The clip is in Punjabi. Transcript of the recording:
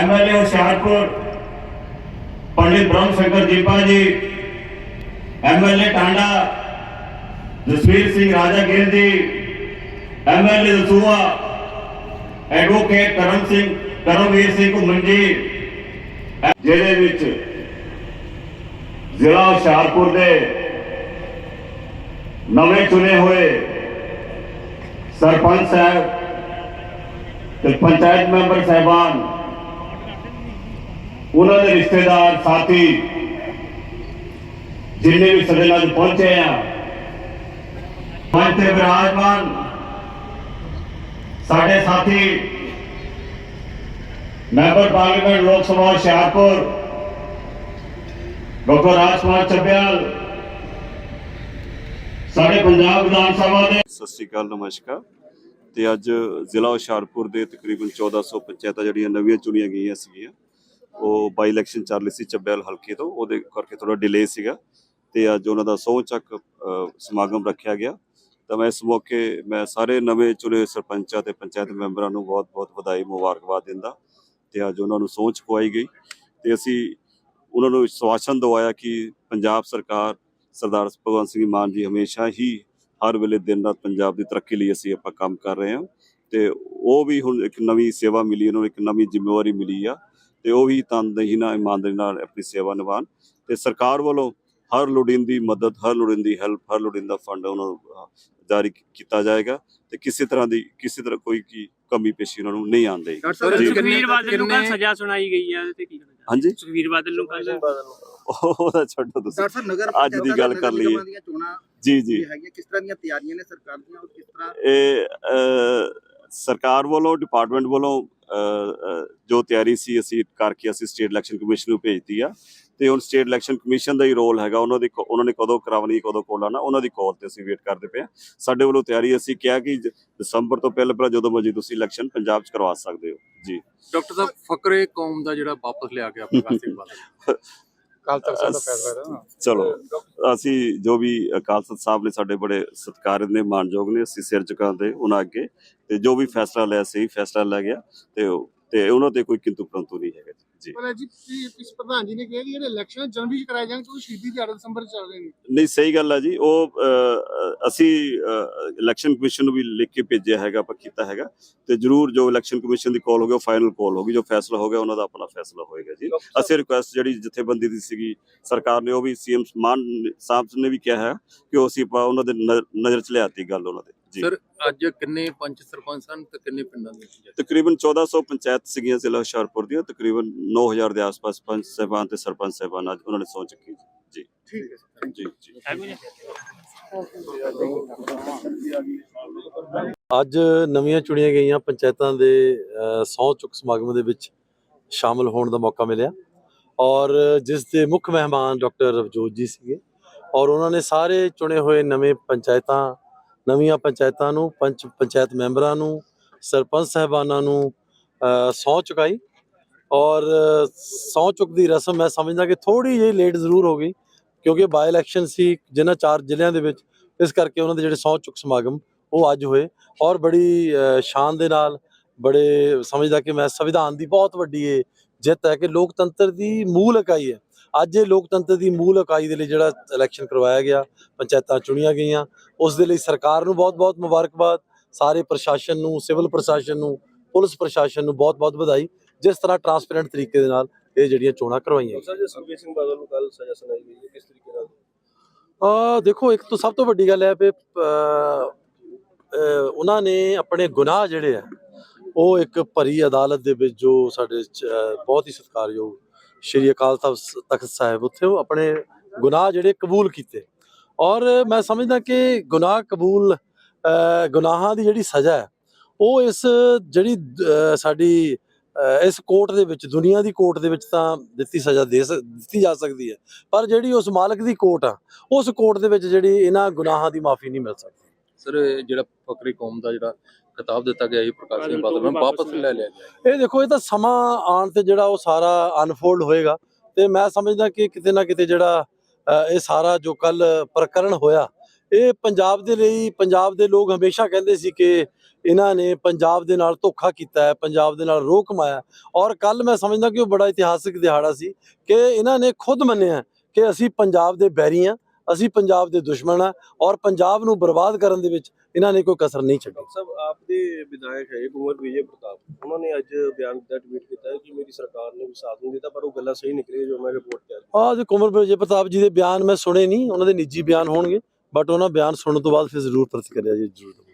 ਐਮਐਲਏ ਹੁਸ਼ਿਆਰਪੁਰ ਪੰਡਿਤ ਬ੍ਰਹਮ ਸ਼ੰਕਰ ਜੀਪਾ ਜੀ, MLA Tanda, Jasvir Singh Raja Gill ji, MLA Dasuya, advocate Karam Singh, Karamvir Singh Ghuman ji, ਜਿਹਦੇ ਵਿੱਚ ਜ਼ਿਲ੍ਹਾ ਹੁਸ਼ਿਆਰਪੁਰ ਦੇ ਨਵੇਂ ਚੁਣੇ ਹੋਏ ਸਰਪੰਚ ਸਾਹਿਬ ਤੇ ਪੰਚਾਇਤ ਮੈਂਬਰ ਸਹਿਬਾਨ ਉਹਨਾਂ ਦੇ ਰਿਸ਼ਤੇਦਾਰ ਸਾਥੀ ਜਿੰਨੇ ਵੀ ਸਾਡੇ ਨਾਲ ਪਹੁੰਚੇ ਆ ਮੰਚ ਤੇ ਵਿਰਾਜਮਾਨ ਸਾਡੇ ਸਾਥੀ, member parliament Lok Sabha Hoshiarpur, doctor Raj Kumar Chabbewal, ਸਾਡੇ ਪੰਜਾਬ ਵਿਧਾਨ ਸਭਾ ਦੇ ਸਤਿ ਸ਼੍ਰੀ ਅਕਾਲ, ਨਮਸਕਾਰ। ਤੇ ਅੱਜ ਜ਼ਿਲ੍ਹਾ ਹੁਸ਼ਿਆਰਪੁਰ ਦੇ ਤਕਰੀਬਨ 1400 ਪੰਚਾਇਤਾਂ ਜਿਹੜੀਆਂ ਨਵੀਆਂ ਚੁਣੀਆਂ ਗਈਆਂ ਸੀਗੀਆਂ। ਉਹ ਬਾਈ ਇਲੈਕਸ਼ਨ ਚੱਲ ਰਹੀ ਸੀ ਚੱਬੇਲ ਹਲਕੇ ਤੋਂ, ਉਹਦੇ ਕਰਕੇ ਥੋੜਾ ਡਿਲੇ ਸੀਗਾ ਤੇ ਅੱਜ ਉਹਨਾਂ ਦਾ ਸਹੁੰ ਚੱਕ ਸਮਾਗਮ ਰੱਖਿਆ ਗਿਆ। ਤਾਂ ਮੈਂ ਇਸ ਮੌਕੇ ਮੈਂ ਸਾਰੇ ਨਵੇਂ ਚੁਣੇ ਸਰਪੰਚਾਂ ਤੇ ਪੰਚਾਇਤ ਮੈਂਬਰਾਂ ਨੂੰ ਬਹੁਤ-ਬਹੁਤ ਵਧਾਈ, ਮੁਬਾਰਕਬਾਦ ਦਿੰਦਾ ਤੇ ਅੱਜ ਉਹਨਾਂ ਨੂੰ ਸਹੁੰ ਚੁਕਵਾਈ ਗਈ ਤੇ ਅਸੀਂ ਉਹਨਾਂ ਨੂੰ ਵਿਸ਼ਵਾਸਨ ਦਵਾਇਆ ਕਿ ਪੰਜਾਬ ਸਰਕਾਰ ਸਰਦਾਰ ਭਗਵੰਤ ਸਿੰਘ ਮਾਨ ਜੀ ਹਮੇਸ਼ਾ ਹੀ ਹਰ ਵੇਲੇ ਦਿਨ ਰਾਤ ਪੰਜਾਬ ਦੀ ਤਰੱਕੀ ਲਈ ਅਸੀਂ ਆਪਾਂ ਕੰਮ ਕਰ ਰਹੇ ਹਾਂ ਤੇ ਉਹ ਵੀ ਹੁਣ ਇੱਕ ਨਵੀਂ ਸੇਵਾ ਮਿਲੀ, ਉਹਨਾਂ ਨੂੰ ਇੱਕ ਨਵੀਂ ਜ਼ਿੰਮੇਵਾਰੀ ਮਿਲੀ ਆ। ਤੇ ਉਹ ਵੀ ਤਨਦੇਹੀ ਨਾਲ ਇਮਾਨਦਾਰੀ ਨਾਲ ਆਪਣੀ ਸੇਵਾ ਨਿਭਾਉਣ ਤੇ ਸਰਕਾਰ ਵੱਲੋਂ ਹਰ ਲੋੜੀਂਦੀ ਮਦਦ ਹਰ ਲੋੜੀਂਦੀ ਹੈਲਪ ਹਰ ਲੋੜੀਂਦਾ ਫੰਡ ਉਹਨਾਂ ਨੂੰ ਜਾਰੀ ਕੀਤਾ ਜਾਏਗਾ ਤੇ ਕਿਸੇ ਤਰ੍ਹਾਂ ਦੀ ਕਿਸੇ ਤਰ੍ਹਾਂ ਕੋਈ ਕੀ ਕਮੀ ਪੇਸ਼ੀ ਉਹਨਾਂ ਨੂੰ ਨਹੀਂ ਜੀ। ਸੁਖਵੀਰ ਬਾਦਲ ਨੂੰ ਕੱਲ ਸਜ਼ਾ ਸੁਣਾਈ ਗਈ ਹੈ ਤੇ ਕੀ ਚਾਹੁੰਦੇ ਹਾਂਜੀ? ਸੁਖਵੀਰ ਬਾਦਲ ਨੂੰ ਕੱਲ ਉਹਦਾ ਛੱਡੋ ਤੁਸੀਂ। ਡਾਕਟਰ ਸਾਹਿਬ ਨਗਰ ਅੱਜ ਦੀ ਗੱਲ ਕਰ ਲਈਏ। ਨਿਗਮਾਂ ਦੀਆਂ ਚੋਣਾਂ ਜੀ ਜੀ। ਹੈਗੀਆਂ ਕਿਸ ਤਰ੍ਹਾਂ ਦੀਆਂ ਤਿਆਰੀਆਂ ਨੇ ਸਰਕਾਰ ਦੀਆਂ ਔਰ ਕਿਸ ਤਰ੍ਹਾਂ ਇਹ ਸਰਕਾਰ ਵੱਲੋਂ ਡਿਪਾਰਟਮੈਂਟ ਵੱਲੋਂ ਜੋ ਤਿਆਰੀ ਸੀ ਅਸੀਂ ਕਰਕੇ ਅਸੀਂ ਸਟੇਟ ਇਲੈਕਸ਼ਨ ਕਮਿਸ਼ਨ ਨੂੰ ਭੇਜਤੀ ਆ। ਤੇ ਹੁਣ ਸਟੇਟ ਇਲੈਕਸ਼ਨ ਕਮਿਸ਼ਨ ਦਾ ਹੀ ਰੋਲ ਹੈਗਾ। ਉਹਨਾਂ ਦੀ ਉਹਨਾਂ ਨੇ ਕਦੋਂ ਕਰਾਉਣੀ ਕਦੋਂ ਕੋਲ ਆਉਣਾ ਉਹਨਾਂ ਦੀ ਕਾਲ ਤੇ ਅਸੀਂ ਵੇਟ ਕਰਦੇ ਪਏ ਆ। ਸਾਡੇ ਵੱਲੋਂ ਤਿਆਰੀ ਅਸੀਂ ਕਿਹਾ ਕਿ ਦਸੰਬਰ ਤੋਂ ਪਹਿਲਾਂ ਪਹਿਲਾਂ ਜਦੋਂ ਮਰਜ਼ੀ ਤੁਸੀਂ ਇਲੈਕਸ਼ਨ ਪੰਜਾਬ 'ਚ ਕਰਵਾ ਸਕਦੇ ਹੋ। ਜੀ। ਡਾਕਟਰ ਸਾਹਿਬ ਫਕਰੇ ਕੌਮ ਦਾ ਜਿਹੜਾ ਵਾਪਸ ਲਿਆ ਗਿਆ ਪ੍ਰਕਾਸ਼ ਸਿੰਘ ਫੈਸਲਾ ਚਲੋ ਅਸੀਂ ਜੋ ਵੀ ਅਕਾਲ ਤਖਤ ਸਾਹਿਬ ਨੇ ਸਾਡੇ ਬੜੇ ਸਤਿਕਾਰਯੋਗ ਨੇ ਮਾਨਯੋਗ ਨੇ ਅਸੀਂ ਸਿਰ ਝੁਕਾਉਂਦੇ ਉਹਨਾਂ ਅੱਗੇ ਤੇ ਜੋ ਵੀ ਫੈਸਲਾ ਲਿਆ ਸਹੀ ਫੈਸਲਾ ਲੈ ਗਿਆ ਤੇ ਤੇ ਉਹਨਾਂ ਤੇ ਕੋਈ ਕਿੰਤੂ ਪ੍ਰੰਤੂ ਨਹੀਂ ਹੈਗਾ ਜੀ। ਪਰ ਜੀ ਇਸ ਪ੍ਰਧਾਨ ਜੀ ਨੇ ਕਿਹਾ ਕਿ ਜਿਹੜੇ ਇਲੈਕਸ਼ਨ ਜਨਵਰੀ ਚ ਕਰਾਏ ਜਾਣ ਕਿਉਂਕਿ ਸ਼ਹੀਦੀ ਦਿਹਾੜਾ ਦਸੰਬਰ ਚ ਚੱਲ ਰਹੇ ਨੇ। ਨਹੀਂ ਸਹੀ ਗੱਲ ਹੈ ਜੀ। ਉਹ ਅਸੀਂ ਇਲੈਕਸ਼ਨ ਕਮਿਸ਼ਨ ਨੂੰ ਵੀ ਲਿਖ ਕੇ ਭੇਜਿਆ ਹੈਗਾ ਆਪਾਂ ਕੀਤਾ ਹੈਗਾ। ਤੇ ਜਰੂਰ ਜੋ ਇਲੈਕਸ਼ਨ ਕਮਿਸ਼ਨ ਦੀ ਕਾਲ ਹੋ ਗਿਆ ਫਾਈਨਲ ਕਾਲ ਹੋਗੀ ਜੋ ਫੈਸਲਾ ਹੋ ਗਿਆ ਉਹਨਾਂ ਦਾ ਆਪਣਾ ਫੈਸਲਾ ਹੋਏਗਾ ਜੀ। ਅਸੀਂ ਰਿਕੁਐਸਟ ਜਿਹੜੀ ਜਥੇਬੰਦੀ ਦੀ ਸੀਗੀ ਸਰਕਾਰ ਨੇ ਉਹ ਵੀ ਸੀਐਮ ਮਾਨ ਸਾਹਿਬ ਨੇ ਵੀ ਕਿਹਾ ਹੈ ਕਿ ਉਹ ਅਸੀਂ ਆਪਾਂ ਉਹਨਾਂ ਦੇ ਨਜ਼ਰ ਚ ਲਿਆਤੀ ਗੱਲ ਉਹਨਾਂ ਦੇ। ਜੀ। ਸਰ ਅੱਜ ਕਿੰਨੇ ਪੰਚ ਸਰਪੰਚ ਹਨ ਤੇ ਕਿੰਨੇ ਪਿੰਡਾਂ ਦੇ? ਤਕਰੀਬਨ 1400 ਪੰਚਾਇਤ ਸੀਗੀਆਂ ਜ਼ਿਲ੍ਹਾ ਹੁਸ਼ਿਆਰਪੁਰ ਦੀਆਂ। ਤਕਰੀਬਨ 9000 ਦੇ ਆਸ-ਪਾਸ ਪੰਚ ਸਾਹਿਬਾਨ ਤੇ ਸਰਪੰਚ ਸਾਹਿਬਾਨ ਅੱਜ ਉਹਨਾਂ ਨੇ ਸਹੁੰ ਚੱਕੀ ਜੀ। ਠੀਕ ਹੈ ਜੀ ਜੀ। ਅੱਜ ਨਵੀਆਂ ਚੁਣੀਆਂ ਗਈਆਂ ਪੰਚਾਇਤਾਂ ਦੇ ਸਹੁੰ ਚੁੱਕ ਸਮਾਗਮ ਦੇ ਵਿੱਚ ਸ਼ਾਮਲ ਹੋਣ ਦਾ ਮੌਕਾ ਮਿਲਿਆ। ਔਰ ਜਿਸ ਦੇ ਮੁੱਖ ਮਹਿਮਾਨ ਡਾਕਟਰ ਰਵਜੋਤ ਜੀ ਸੀਗੇ। ਔਰ ਉਹਨਾਂ ਨੇ ਸਾਰੇ ਚੁਣੇ ਹੋਏ ਨਵੇਂ ਪੰਚਾਇਤਾਂ ਨਵੀਆਂ ਪੰਚਾਇਤਾਂ ਨੂੰ ਪੰਚ ਪੰਚਾਇਤ ਮੈਂਬਰਾਂ ਨੂੰ ਸਰਪੰਚ ਸਹਿਬਾਨਾਂ ਨੂੰ ਸਹੁੰ ਚੁਕਾਈ। ਔਰ ਸਹੁੰ ਚੁੱਕ ਦੀ ਰਸਮ ਮੈਂ ਸਮਝਦਾ ਕਿ ਥੋੜੀ ਜਿਹੀ ਲੇਟ ਜ਼ਰੂਰ ਹੋ ਗਈ, ਕਿਉਂਕਿ ਬਾਈ ਇਲੈਕਸ਼ਨ ਸੀ ਜਿਨ੍ਹਾਂ ਚਾਰ ਜ਼ਿਲ੍ਹਿਆਂ ਦੇ ਵਿੱਚ, ਇਸ ਕਰਕੇ ਉਹਨਾਂ ਦੇ ਜਿਹੜੇ ਸਹੁੰ ਚੁੱਕ ਸਮਾਗਮ ਉਹ ਅੱਜ ਹੋਏ ਔਰ ਬੜੀ ਸ਼ਾਨ ਦੇ ਨਾਲ ਬੜੇ ਸਮਝਦਾ ਕਿ ਮੈਂ ਸੰਵਿਧਾਨ ਦੀ ਬਹੁਤ ਵੱਡੀ ਇਹ ਜਿੱਤ ਹੈ ਕਿ ਲੋਕਤੰਤਰ ਦੀ ਮੂਲ ਇਕਾਈ ਹੈ। ਅੱਜ ਇਹ ਲੋਕਤੰਤਰ ਦੀ ਮੂਲ ਇਕਾਈ ਦੇ ਲਈ ਜਿਹੜਾ ਇਲੈਕਸ਼ਨ ਕਰਵਾਇਆ ਗਿਆ, ਪੰਚਾਇਤਾਂ ਚੁਣੀਆਂ ਗਈਆਂ, ਉਸ ਦੇ ਲਈ ਸਰਕਾਰ ਨੂੰ ਬਹੁਤ-ਬਹੁਤ ਮੁਬਾਰਕਬਾਦ, ਸਾਰੇ ਪ੍ਰਸ਼ਾਸਨ ਨੂੰ, ਸਿਵਲ ਪ੍ਰਸ਼ਾਸਨ ਨੂੰ, ਪੁਲਿਸ ਪ੍ਰਸ਼ਾਸਨ ਨੂੰ ਬਹੁਤ-ਬਹੁਤ ਵਧਾਈ ਜਿਸ ਤਰ੍ਹਾਂ ਟਰਾਂਸਪੇਰੈਂਟ ਤਰੀਕੇ ਦੇ ਨਾਲ ਇਹ ਜਿਹੜੀਆਂ ਚੋਣਾਂ ਕਰਵਾਈਆਂ ਗਈਆਂ। ਸਰ ਸੁਖਬੀਰ ਸਿੰਘ ਬਾਦਲ ਨੂੰ ਕੱਲ ਸਜ਼ਾ ਸੁਣਾਈ ਗਈ ਹੈ ਕਿਸ ਤਰੀਕੇ ਨਾਲ ਆ ਦੇਖੋ ਇੱਕ ਤੋਂ ਸਭ ਤੋਂ ਵੱਡੀ ਗੱਲ ਹੈ ਵੀ ਉਹਨਾਂ ਨੇ ਆਪਣੇ ਗੁਨਾਹ ਜਿਹੜੇ ਆ ਉਹ ਇੱਕ ਭਰੀ ਅਦਾਲਤ ਦੇ ਵਿੱਚ ਜੋ ਸਾਡੇ ਬਹੁਤ ਹੀ ਸਤਿਕਾਰਯੋਗ ਸ਼੍ਰੀ ਅਕਾਲ ਤਖਤ ਸਾਹਿਬ ਉੱਥੇ ਉਹ ਆਪਣੇ ਗੁਨਾਹ ਜਿਹੜੇ ਕਬੂਲ ਕੀਤੇ ਔਰ ਮੈਂ ਸਮਝਦਾ ਕਿ ਗੁਨਾਹ ਕਬੂਲ ਗੁਨਾਹਾਂ ਦੀ ਜਿਹੜੀ ਸਜ਼ਾ ਹੈ ਉਹ ਇਸ ਜਿਹੜੀ ਸਾਡੀ ਇਸ ਕੋਰਟ ਦੇ ਵਿੱਚ ਦੁਨੀਆ ਦੀ ਕੋਰਟ ਦੇ ਵਿੱਚ ਤਾਂ ਦਿੱਤੀ ਸਜ਼ਾ ਦੇ ਦਿੱਤੀ ਜਾ ਸਕਦੀ ਹੈ। ਪਰ ਜਿਹੜੀ ਉਸ ਮਾਲਕ ਦੀ ਕੋਰਟ ਆ ਉਸ ਕੋਰਟ ਦੇ ਵਿੱਚ ਜਿਹੜੀ ਇਹਨਾਂ ਗੁਨਾਹਾਂ ਦੀ ਮਾਫੀ ਨਹੀਂ ਮਿਲ ਸਕਦੀ। ਸਰ ਇਹ ਜਿਹੜਾ ਫਕਰੇ ਕੌਮ ਦਾ ਜਿਹੜਾ ਖਿਤਾਬ ਦਿੱਤਾ ਗਿਆ ਸੀ ਪ੍ਰਕਾਸ਼ ਸਿੰਘ ਬਾਦਲ ਨੂੰ ਵਾਪਸ ਲੈ ਲਿਆ ਗਿਆ ਇਹ ਦੇਖੋ ਇਹ ਤਾਂ ਸਮਾਂ ਆਉਣ ਤੇ ਜਿਹੜਾ ਉਹ ਸਾਰਾ ਅਨਫੋਲਡ ਹੋਏਗਾ। ਤੇ ਮੈਂ ਸਮਝਦਾ ਕਿ ਕਿਤੇ ਨਾ ਕਿਤੇ ਜਿਹੜਾ ਇਹ ਸਾਰਾ ਜੋ ਕੱਲ ਪ੍ਰਕਰਨ ਹੋਇਆ ਇਹ ਪੰਜਾਬ ਦੇ ਲਈ ਪੰਜਾਬ ਦੇ ਲੋਕ ਹਮੇਸ਼ਾ ਕਹਿੰਦੇ ਸੀ ਕਿ ਇਹਨਾਂ ਨੇ ਪੰਜਾਬ ਦੇ ਨਾਲ ਧੋਖਾ ਕੀਤਾ ਹੈ ਪੰਜਾਬ ਦੇ ਨਾਲ ਰੋਹ ਕਮਾਇਆ। ਔਰ ਕੱਲ ਮੈਂ ਸਮਝਦਾ ਕਿ ਉਹ ਬੜਾ ਇਤਿਹਾਸਕ ਦਿਹਾੜਾ ਸੀ ਕਿ ਇਹਨਾਂ ਨੇ ਖੁਦ ਮੰਨਿਆ ਕਿ ਅਸੀਂ ਪੰਜਾਬ ਦੇ ਬੈਰੀ ਹਾਂ ਅਸੀਂ ਪੰਜਾਬ ਦੇ ਦੁਸ਼ਮਣ ਹਾਂ ਔਰ ਪੰਜਾਬ ਨੂੰ ਬਰਬਾਦ ਕਰਨ ਦੇ ਵਿੱਚ ਇਹਨਾਂ ਨੇ ਕੋਈ ਕਸਰ ਨਹੀਂ ਛੱਡੀ। ਸਾਹਿਬ ਆਪ ਦੇ ਵਿਧਾਇਕ ਹੈ ਕੁੰਵਰ ਵਿਜੇ ਪ੍ਰਤਾਪ। ਉਹਨਾਂ ਨੇ ਅੱਜ ਬਿਆਨ ਦਿੱਤਾ ਟਵੀਟ ਕੀਤਾ ਕਿ ਮੇਰੀ ਸਰਕਾਰ ਨੇ ਵੀ ਸਾਥ ਨਹੀਂ ਦਿੱਤਾ ਪਰ ਉਹ ਗੱਲਾਂ ਸਹੀ ਨਿਕਲੀਆਂ ਜੋ ਮੈਂ ਰਿਪੋਰਟ ਕਰ ਆਹ ਜੇ ਕੁਮਰ ਵਿਜੇ ਪ੍ਰਤਾਪ ਜੀ ਦੇ ਬਿਆਨ ਮੈਂ ਸੁਣੇ ਨਹੀਂ ਉਹਨਾਂ ਦੇ ਨਿੱਜੀ ਬਿਆਨ ਹੋਣਗੇ ਬਟ ਉਹਨਾਂ ਬਿਆਨ ਸੁਣਨ ਤੋਂ ਬਾਅਦ ਫਿਰ ਜ਼ਰੂਰ ਪ੍ਰਤੀਕਿਰਿਆ ਜੀ ਜ਼ਰੂਰ।